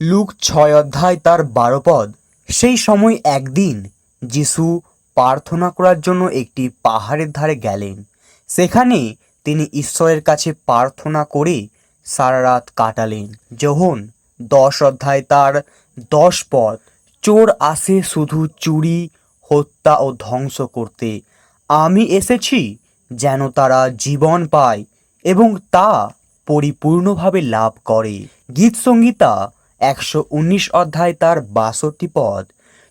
Look ছয় অধ্যায় তার বারো পদ। সেই সময় একদিন যিশু প্রার্থনা করার জন্য একটি পাহাড়ের ধারে গেলেন। সেখানে তিনি ঈশ্বরের কাছে প্রার্থনা করে সারা রাত কাটালেন। যখন দশ অধ্যায় তার দশ পদ, চোর আসে শুধু চুরি, হত্যা ও ধ্বংস করতে। আমি এসেছি যেন তারা জীবন পায় এবং তা পরিপূর্ণভাবে লাভ করে। গীত সংগীতা একশো উনিশ অধ্যায় তার বাষট্টি পদ।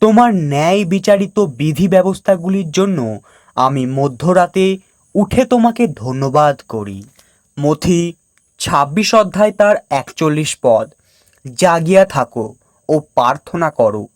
তোমার ন্যায় বিচারিত বিধি ব্যবস্থাগুলির জন্য আমি মধ্যরাতে উঠে তোমাকে ধন্যবাদ করি। মথি ছাব্বিশ অধ্যায় তার একচল্লিশ পদ। জাগিয়া থাকো ও প্রার্থনা করো,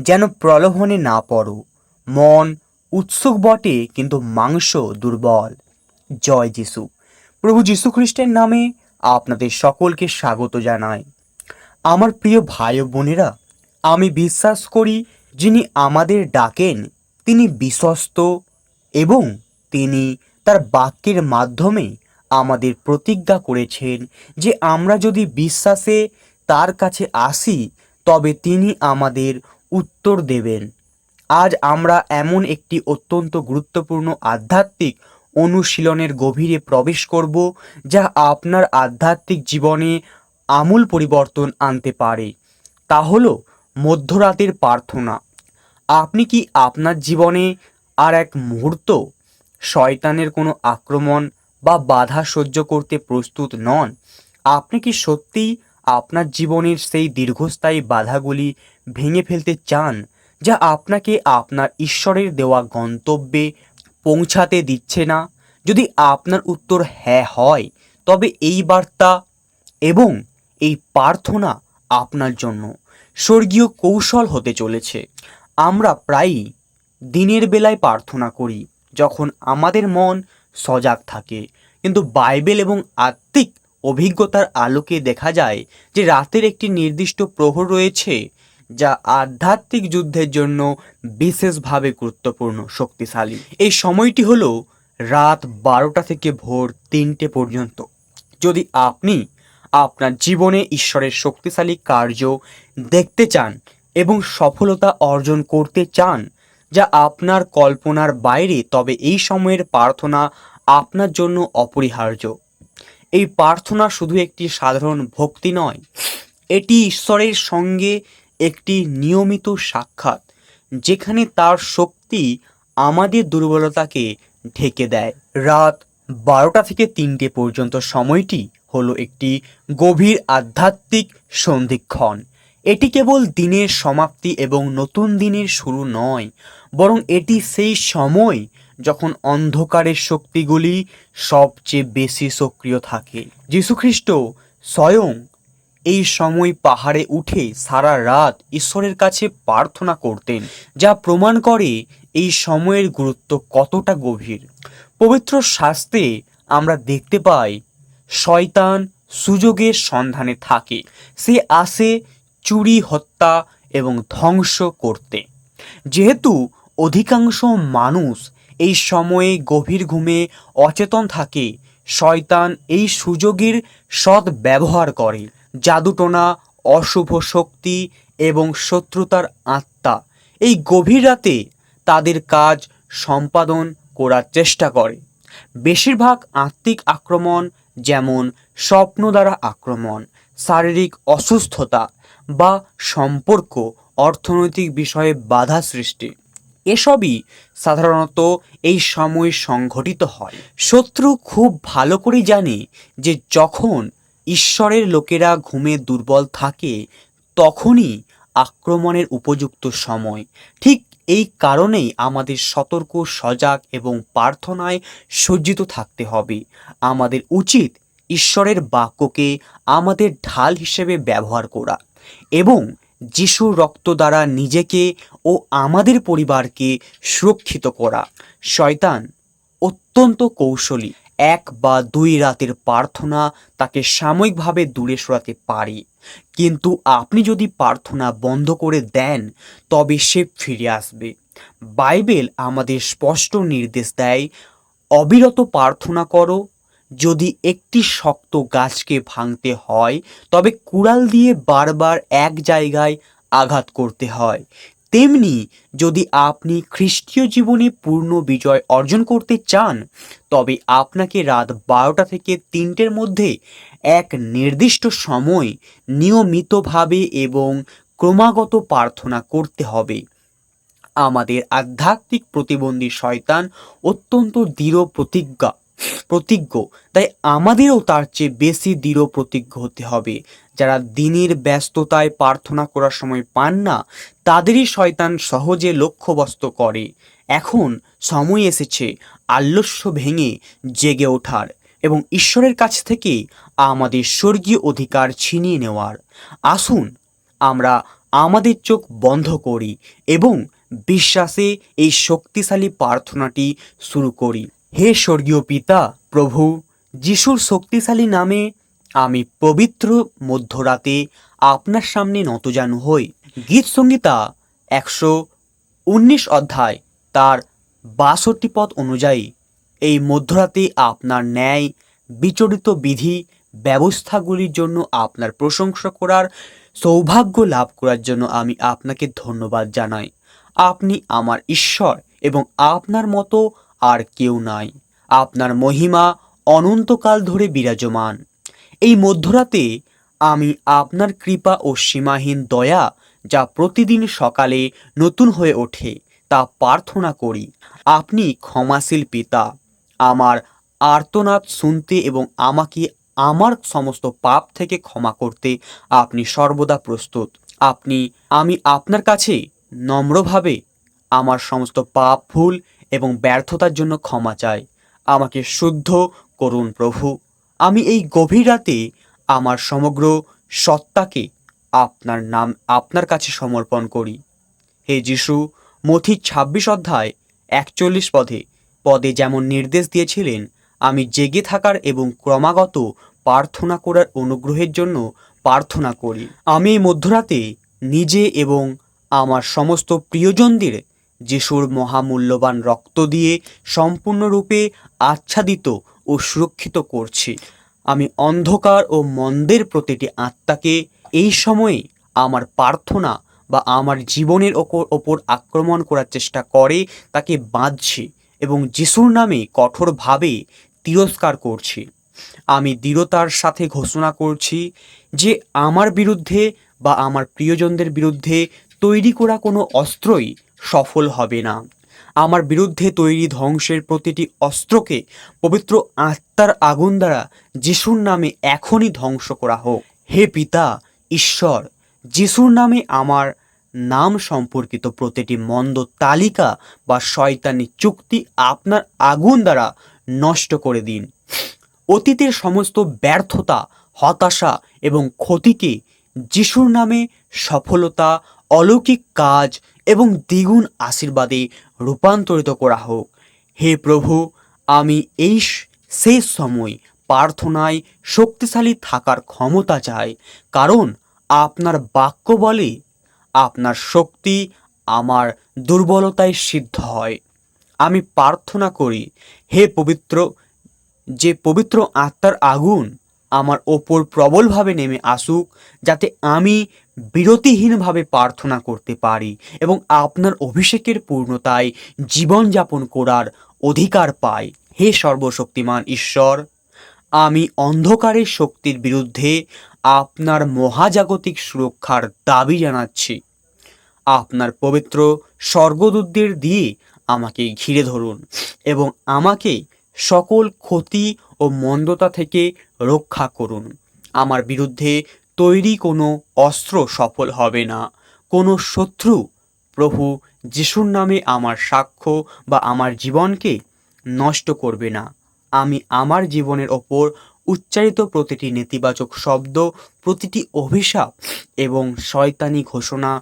যেন প্রলোভনে না পড়ো। মন উৎসুক বটে, কিন্তু মাংস দুর্বল। জয় যিশু। প্রভু যীশু খ্রিস্টের নামে আপনাদের সকলকে স্বাগত জানাই। আমার প্রিয় ভাই বোনেরা, আমি বিশ্বাস করি যিনি আমাদের ডাকেন, তিনি বিশ্বস্ত এবং তিনি তার বাক্যের মাধ্যমে আমাদের প্রতিজ্ঞা করেছেন যে আমরা যদি বিশ্বাসে তার কাছে আসি, তবে তিনি আমাদের উত্তর দেবেন। আজ আমরা এমন একটি অত্যন্ত গুরুত্বপূর্ণ আধ্যাত্মিক অনুশীলনের গভীরে প্রবেশ করব, যা আপনার আধ্যাত্মিক জীবনে আমূল পরিবর্তন আনতে পারে। তা হলো মধ্যরাতের প্রার্থনা। আপনি কি আপনার জীবনে আর এক মুহূর্ত শয়তানের কোনো আক্রমণ বা বাধা সহ্য করতে প্রস্তুত নন? আপনি কি সত্যিই আপনার জীবনের সেই দীর্ঘস্থায়ী বাধাগুলি ভেঙে ফেলতে চান, যা আপনাকে আপনার ঈশ্বরের দেওয়া গন্তব্যে পৌঁছাতে দিচ্ছে না? যদি আপনার উত্তর হ্যাঁ হয়, তবে এই বার্তা এবং এই প্রার্থনা আপনার জন্য। স্বর্গীয় কৌশল হতে চলেছে। আমরা প্রায়ই দিনের বেলায় প্রার্থনা করি, যখন আমাদের মন সজাগ থাকে। কিন্তু বাইবেল এবং আত্মিক অভিজ্ঞতার আলোকে দেখা যায় যে রাতের একটি নির্দিষ্ট প্রহর রয়েছে, যা আধ্যাত্মিক যুদ্ধের জন্য বিশেষভাবে গুরুত্বপূর্ণ, শক্তিশালী। এই সময়টি হলো রাত বারোটা থেকে ভোর তিনটে পর্যন্ত। যদি আপনি আপনার জীবনে ঈশ্বরের শক্তিশালী কার্য দেখতে চান এবং সফলতা অর্জন করতে চান, যা আপনার কল্পনার বাইরে, তবে এই সময়ের প্রার্থনা আপনার জন্য অপরিহার্য। এই প্রার্থনা শুধু একটি সাধারণ ভক্তি নয়, এটি ঈশ্বরের সঙ্গে একটি নিয়মিত সাক্ষাৎ, যেখানে তার শক্তি আমাদের দুর্বলতাকে ঢেকে দেয়। রাত বারোটা থেকে তিনটে পর্যন্ত সময়টি হলো একটি গভীর আধ্যাত্মিক সন্ধিক্ষণ। এটি কেবল দিনের সমাপ্তি এবং নতুন দিনের শুরু নয়, বরং এটি সেই সময় যখন অন্ধকারের শক্তিগুলি সবচেয়ে বেশি সক্রিয় থাকে। যীশুখ্রিস্ট স্বয়ং এই সময় পাহাড়ে উঠে সারা রাত ঈশ্বরের কাছে প্রার্থনা করতেন, যা প্রমাণ করে এই সময়ের গুরুত্ব কতটা গভীর। পবিত্র শাস্ত্রে আমরা দেখতে পাই শয়তান সুযোগের সন্ধানে থাকে। সে আসে চুরি, হত্যা এবং ধ্বংস করতে। যেহেতু অধিকাংশ মানুষ এই সময়ে গভীর ঘুমে অচেতন থাকে, শয়তান এই সুযোগের সৎ ব্যবহার করে। জাদুটোনা, অশুভ শক্তি এবং শত্রুতার আত্মা এই গভীর রাতে তাদের কাজ সম্পাদন করার চেষ্টা করে। বেশিরভাগ আত্মিক আক্রমণ যেমন স্বপ্ন দ্বারা আক্রমণ, শারীরিক অসুস্থতা বা সম্পর্ক, অর্থনৈতিক বিষয়ে বাধা সৃষ্টি। এসবই সাধারণত এই সময় সংঘটিত হয়। শত্রু খুব ভালো করে জানে যে যখন ঈশ্বরের লোকেরা ঘুমে দুর্বল থাকে, তখনই আক্রমণের উপযুক্ত সময়, ঠিক এই কারণেই আমাদের সতর্ক, সজাগ এবং প্রার্থনায় সজ্জিত থাকতে হবে। আমাদের উচিত ঈশ্বরের বাক্যকে আমাদের ঢাল হিসেবে ব্যবহার করা এবং যিশুর রক্ত দ্বারা নিজেকে ও আমাদের পরিবারকে সুরক্ষিত করা। শয়তান অত্যন্ত কৌশলী। এক বা দুই রাতের প্রার্থনা তাকে সাময়িকভাবে দূরে সরাতে পারে। কিন্তু আপনি যদি প্রার্থনা বন্ধ করে দেন, তবে সে ফিরে আসবে। বাইবেল আমাদের স্পষ্ট নির্দেশ দেয়, অবিরত প্রার্থনা করো, যদি একটি শক্ত গাছকে ভাঙতে হয়, তবে কুড়াল দিয়ে বারবার এক জায়গায় আঘাত করতে হয়। তেমনি যদি আপনি খ্রিস্টীয় জীবনে পূর্ণ বিজয় অর্জন করতে চান, তবে আপনাকে রাত বারোটা থেকে তিনটের মধ্যে এক নির্দিষ্ট সময় নিয়মিতভাবে এবং ক্রমাগত প্রার্থনা করতে হবে। আমাদের আধ্যাত্মিক প্রতিবন্ধী শয়তান অত্যন্ত দৃঢ় প্রতিজ্ঞা। প্রতিজ্ঞ। তাই আমাদেরও তার চেয়ে বেশি দৃঢ় প্রতিজ্ঞ হতে হবে। যারা দিনের ব্যস্ততায় প্রার্থনা করার সময় পান না, তাদেরই শয়তান সহজে লক্ষ্যবস্ত করে। এখন সময় এসেছে আলস্য ভেঙে জেগে ওঠার এবং ঈশ্বরের কাছ থেকে আমাদের স্বর্গীয় অধিকার ছিনিয়ে নেওয়ার। আসুন আমরা আমাদের চোখ বন্ধ করি এবং বিশ্বাসে এই শক্তিশালী প্রার্থনাটি শুরু করি। হে স্বর্গীয় পিতা, প্রভু, যিশুর শক্তিশালী নামে আমি পবিত্র মধ্যরাতে আপনার সামনে নতজানু হই। গীত সংগীতা একশো উনিশ অধ্যায় তার বাষট্টি পদ অনুযায়ী, এই মধ্যরাতে আপনার ন্যায় বিচরিত বিধি ব্যবস্থাগুলির জন্য আপনার প্রশংসা করার সৌভাগ্য লাভ করার জন্য আমি আপনাকে ধন্যবাদ জানাই। আপনি আমার ঈশ্বর এবং আপনার মতো আর কেউ নাই। আপনার মহিমা অনন্তকাল ধরে বিরাজমান। এই মধ্যরাতে আমি আপনার কৃপা ও সীমাহীন দয়া যা প্রতিদিন সকালে নতুন হয়ে ওঠে, তা প্রার্থনা করি। আপনি ক্ষমাশীল পিতা, আমার আর্তনাদ শুনতে এবং আমাকে আমার সমস্ত পাপ থেকে ক্ষমা করতে আপনি সর্বদা প্রস্তুত। আপনি, আমি আপনার কাছে নম্রভাবে আমার সমস্ত পাপ, ভুল এবং ব্যর্থতার জন্য ক্ষমা চাই। আমাকে শুদ্ধ করুন প্রভু। আমি এই গভীর রাতে আমার সমগ্র সত্তাকে আপনার নাম, আপনার কাছে সমর্পণ করি। হে যিশু, মথি ছাব্বিশ অধ্যায় একচল্লিশ পদে পদে যেমন নির্দেশ দিয়েছিলেন, আমি জেগে থাকার এবং ক্রমাগত প্রার্থনা করার অনুগ্রহের জন্য প্রার্থনা করি। আমি মধ্যরাতে নিজে এবং আমার সমস্ত প্রিয়জনদের যিশুর মহামূল্যবান রক্ত দিয়ে সম্পূর্ণরূপে আচ্ছাদিত ও সুরক্ষিত করছি। আমি অন্ধকার ও মন্দের প্রতিটি আত্মাকে এই সময়ে আমার প্রার্থনা বা আমার জীবনের ওপর ওপর আক্রমণ করার চেষ্টা করে, তাকে বাঁধছি এবং যিশুর নামে কঠোরভাবে তিরস্কার করছি। আমি দৃঢ়তার সাথে ঘোষণা করছি যে আমার বিরুদ্ধে বা আমার প্রিয়জনদের বিরুদ্ধে তৈরি করা কোনো অস্ত্রই সফল হবে না। আমার বিরুদ্ধে তৈরি ধ্বংসের প্রতিটি অস্ত্রকে পবিত্র আত্মার আগুন দ্বারা যিশুর নামে এখনই ধ্বংস করা হোক। হে পিতা, ঈশ্বর, যিশুর নামে আমার নাম সম্পর্কিত প্রতিটি মন্দ তালিকা বা শয়তানি চুক্তি আপনার আগুন দ্বারা নষ্ট করে দিন। অতীতের সমস্ত ব্যর্থতা, হতাশা এবং ক্ষতিকে যিশুর নামে সফলতা, অলৌকিক কাজ এবং দ্বিগুণ আশীর্বাদে রূপান্তরিত করা হোক। হে প্রভু, আমি এই শেষ সময় প্রার্থনায় শক্তিশালী থাকার ক্ষমতা চাই, কারণ আপনার বাক্য বলে আপনার শক্তি আমার দুর্বলতায় সিদ্ধ হয়। আমি প্রার্থনা করি, হে পবিত্র, যে পবিত্র আত্মার আগুন আমার ওপর প্রবলভাবে নেমে আসুক, যাতে আমি বিরতিহীনভাবে প্রার্থনা করতে পারি এবং আপনার অভিষেকের পূর্ণতায় জীবনযাপন করার অধিকার পাই। হে সর্বশক্তিমান ঈশ্বর, আমি অন্ধকারের শক্তির বিরুদ্ধে আপনার মহাজাগতিক সুরক্ষার দাবি জানাচ্ছি। আপনার পবিত্র স্বর্গদূতদের দিয়ে আমাকে ঘিরে ধরুন এবং আমাকে সকল ক্ষতি ও মন্দতা থেকে রক্ষা করুন। আমার বিরুদ্ধে তৈরি কোনো অস্ত্র সফল হবে না। কোনো শত্রু, প্রভু যিশুর নামে আমার সাক্ষ্য বা আমার জীবনকে নষ্ট করবে না। আমি আমার জীবনের ওপর উচ্চারিত প্রতিটি নেতিবাচক শব্দ, প্রতিটি অভিশাপ এবং শয়তানি ঘোষণা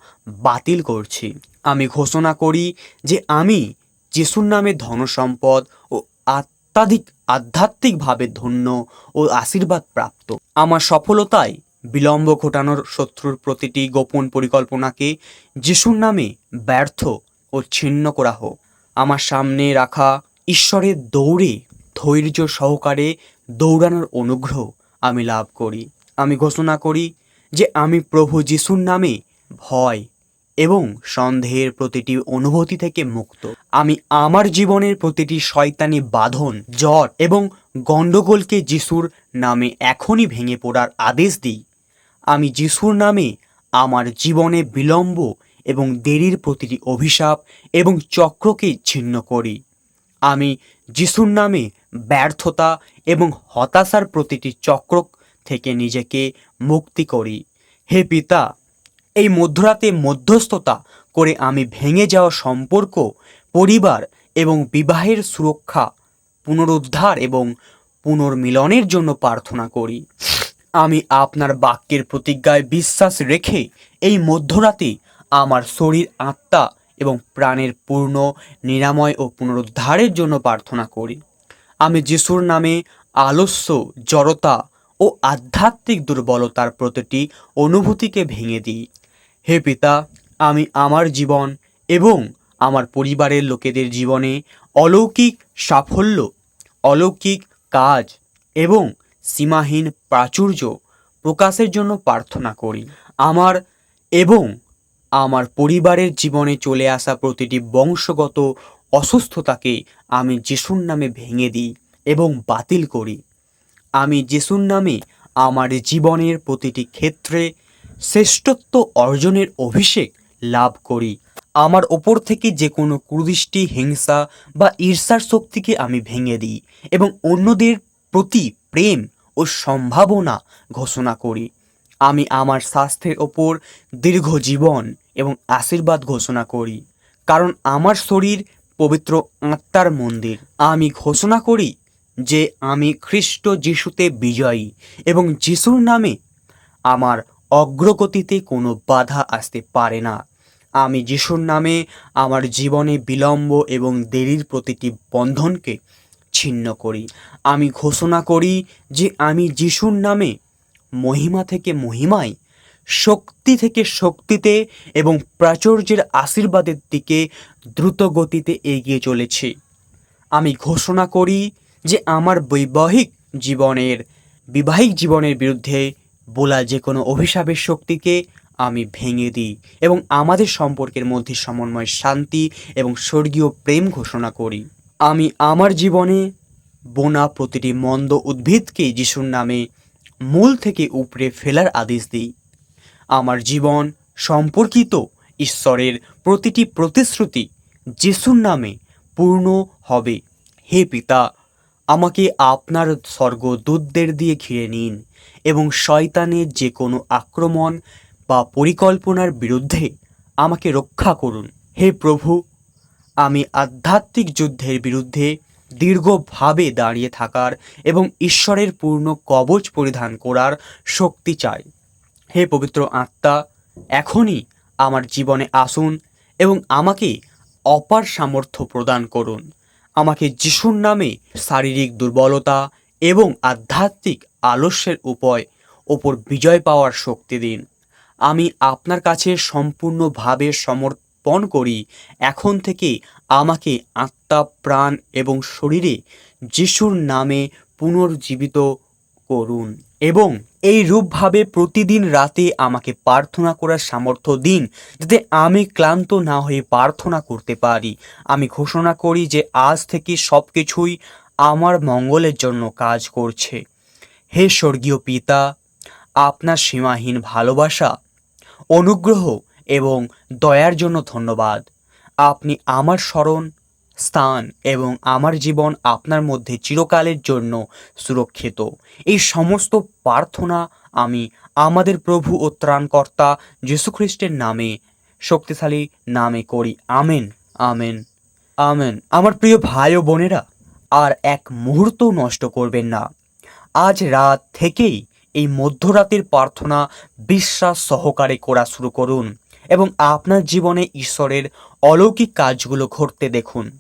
বাতিল করছি। আমি ঘোষণা করি যে আমি যিশুর নামে ধনসম্পদ ও আত্মাধিক আধ্যাত্মিকভাবে ধন্য ও আশীর্বাদ প্রাপ্ত। আমার সফলতায় বিলম্ব ঘটানোর শত্রুর প্রতিটি গোপন পরিকল্পনাকে যিশুর নামে ব্যর্থ ও ছিন্ন করা হোক। আমার সামনে রাখা ঈশ্বরের দৌড়ে, ধৈর্য সহকারে দৌড়ানোর অনুগ্রহ আমি লাভ করি। আমি ঘোষণা করি যে আমি প্রভু যিশুর নামে ভয় এবং সন্দেহের প্রতিটি অনুভূতি থেকে মুক্ত। আমি আমার জীবনের প্রতিটি শয়তানি বাঁধন, জ্বর এবং গণ্ডগোলকে যিশুর নামে এখনই ভেঙে পড়ার আদেশ দিই। আমি যিশুর নামে আমার জীবনে বিলম্ব এবং দেরির প্রতিটি অভিশাপ এবং চক্রকে ছিন্ন করি। আমি যিশুর নামে ব্যর্থতা এবং হতাশার প্রতিটি চক্র থেকে নিজেকে মুক্তি করি। হে পিতা, এই মধ্যরাতে মধ্যস্থতা করে আমি ভেঙে যাওয়া সম্পর্ক, পরিবার এবং বিবাহের সুরক্ষা, পুনরুদ্ধার এবং পুনর্মিলনের জন্য প্রার্থনা করি। আমি আপনার বাক্যের প্রতিজ্ঞায় বিশ্বাস রেখে এই মধ্যরাতে আমার শরীর, আত্মা এবং প্রাণের পূর্ণ, নিরাময় ও পুনরুদ্ধারের জন্য প্রার্থনা করি। আমি যিশুর নামে আলস্য, জড়তা ও আধ্যাত্মিক দুর্বলতার প্রতিটি অনুভূতিকে ভেঙে দিই। হে পিতা, আমি আমার জীবন এবং আমার পরিবারের লোকেদের জীবনে অলৌকিক সাফল্য, অলৌকিক কাজ এবং সীমাহীন প্রাচুর্য প্রকাশের জন্য প্রার্থনা করি। আমার এবং আমার পরিবারের জীবনে চলে আসা প্রতিটি বংশগত অসুস্থতাকে আমি যিশুর নামে ভেঙে দিই এবং বাতিল করি। আমি যিশুর নামে আমার জীবনের প্রতিটি ক্ষেত্রে শ্রেষ্ঠত্ব অর্জনের অভিষেক লাভ করি। আমার ওপর থেকে যে কোনো কুদৃষ্টি হিংসা বা ঈর্ষার শক্তিকে আমি ভেঙে দিই এবং অন্যদের প্রতি প্রেম ও সম্ভাবনা ঘোষণা করি। আমি আমার স্বাস্থ্যের ওপর দীর্ঘ জীবন এবং আশীর্বাদ ঘোষণা করি। কারণ আমার শরীর পবিত্র আত্মার মন্দির। আমি ঘোষণা করি যে আমি খ্রিস্ট যিশুতে বিজয়ী এবং যিশুর নামে আমার অগ্রগতিতে কোনো বাধা আসতে পারে না। আমি যিশুর নামে আমার জীবনে বিলম্ব এবং দেরির প্রতিটি বন্ধনকে ছিন্ন করি। আমি ঘোষণা করি যে আমি যিশুর নামে মহিমা থেকে মহিমায়, শক্তি থেকে শক্তিতে এবং প্রাচুর্যের আশীর্বাদের দিকে দ্রুত গতিতে এগিয়ে চলেছি। আমি ঘোষণা করি যে আমার বৈবাহিক জীবনের, বিবাহিক জীবনের বিরুদ্ধে বলা যে কোনো অভিশাপের শক্তিকে আমি ভেঙে দিই এবং আমাদের সম্পর্কের মধ্যে সমন্বয়, শান্তি এবং স্বর্গীয় প্রেম ঘোষণা করি। আমি আমার জীবনে বোনা প্রতিটি মন্দ উদ্ভিদকে যিশুর নামে মূল থেকে উপড়ে ফেলার আদেশ দিই। আমার জীবন সম্পর্কিত ঈশ্বরের প্রতিটি প্রতিশ্রুতি যিশুর নামে পূর্ণ হবে। হে পিতা, আমাকে আপনার স্বর্গ স্বর্গদূতদের দিয়ে ঘিরে নিন এবং শয়তানের যে কোনো আক্রমণ বা পরিকল্পনার বিরুদ্ধে আমাকে রক্ষা করুন। হে প্রভু আমি আধ্যাত্মিক যুদ্ধের বিরুদ্ধে দীর্ঘভাবে দাঁড়িয়ে থাকার এবং ঈশ্বরের পূর্ণ কবচ পরিধান করার শক্তি চাই। হে পবিত্র আত্মা, এখনই আমার জীবনে আসুন এবং আমাকে অপার সামর্থ্য প্রদান করুন। আমাকে যিশুর নামে শারীরিক দুর্বলতা এবং আধ্যাত্মিক আলস্যের উপায় ওপর বিজয় পাওয়ার শক্তি দিন। আমি আপনার কাছে সম্পূর্ণভাবে সমর্পণ করি, এখন থেকে আমাকে আত্মা, প্রাণ এবং শরীরে যিশুর নামে পুনর্জীবিত করুন এবং এই রূপভাবে প্রতিদিন রাতে আমাকে প্রার্থনা করার সামর্থ্য দিন, যাতে আমি ক্লান্ত না হয়ে প্রার্থনা করতে পারি। আমি ঘোষণা করি যে আজ থেকে সব কিছুই আমার মঙ্গলের জন্য কাজ করছে। হে স্বর্গীয় পিতা, আপনার সীমাহীন ভালোবাসা, অনুগ্রহ এবং দয়ার জন্য ধন্যবাদ। আপনি আমার স্মরণ, স্থান এবং আমার জীবন আপনার মধ্যে চিরকালের জন্য সুরক্ষিত। এই সমস্ত প্রার্থনা আমি আমাদের প্রভু ও ত্রাণকর্তা যীশুখ্রিস্টের নামে, শক্তিশালী নামে করি। Amen amen amen. আমার প্রিয় ভাই ও বোনেরা, আর এক মুহূর্ত নষ্ট করবেন না। আজ রাত থেকেই এই মধ্যরাতের প্রার্থনা বিশ্বাস সহকারে করা শুরু করুন। এবং আপনার জীবনে ঈশ্বরের অলৌকিক কাজগুলো ঘটতে দেখুন।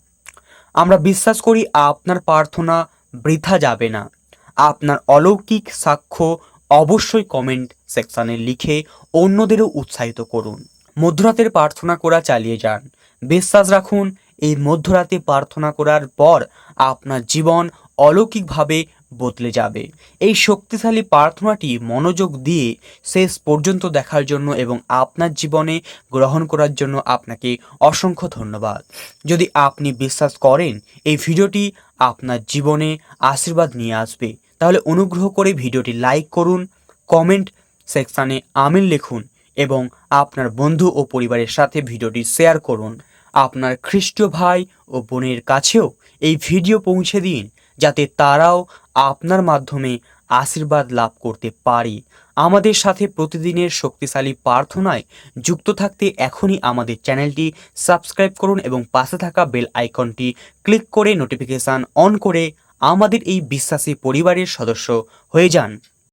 আমরা বিশ্বাস করি আপনার প্রার্থনা বৃথা যাবে না। আপনার অলৌকিক সাক্ষ্য অবশ্যই কমেন্ট সেকশানে লিখে অন্যদেরও উৎসাহিত করুন। মধ্যরাতের প্রার্থনা করা চালিয়ে যান। বিশ্বাস রাখুন, এই মধ্যরাতে প্রার্থনা করার পর আপনার জীবন অলৌকিকভাবে বদলে যাবে। এই শক্তিশালী প্রার্থনাটি মনোযোগ দিয়ে শেষ পর্যন্ত দেখার জন্য এবং আপনার জীবনে গ্রহণ করার জন্য আপনাকে অসংখ্য ধন্যবাদ। যদি আপনি বিশ্বাস করেন, এই ভিডিওটি আপনার জীবনে আশীর্বাদ নিয়ে আসবে। তাহলে অনুগ্রহ করে ভিডিওটি লাইক করুন, কমেন্ট সেকশানে আমিন লিখুন এবং আপনার বন্ধু ও পরিবারের সাথে ভিডিওটি শেয়ার করুন। আপনার খ্রিস্টীয় ভাই ও বোনের কাছেও এই ভিডিও পৌঁছে দিন, যাতে তারাও আপনার মাধ্যমে আশীর্বাদ লাভ করতে পারি। আমাদের সাথে প্রতিদিনের শক্তিশালী প্রার্থনায় যুক্ত থাকতে এখনই আমাদের চ্যানেলটি সাবস্ক্রাইব করুন এবং পাশে থাকা বেল আইকনটি ক্লিক করে নোটিফিকেশান অন করে আমাদের এই বিশ্বাসী পরিবারের সদস্য হয়ে যান।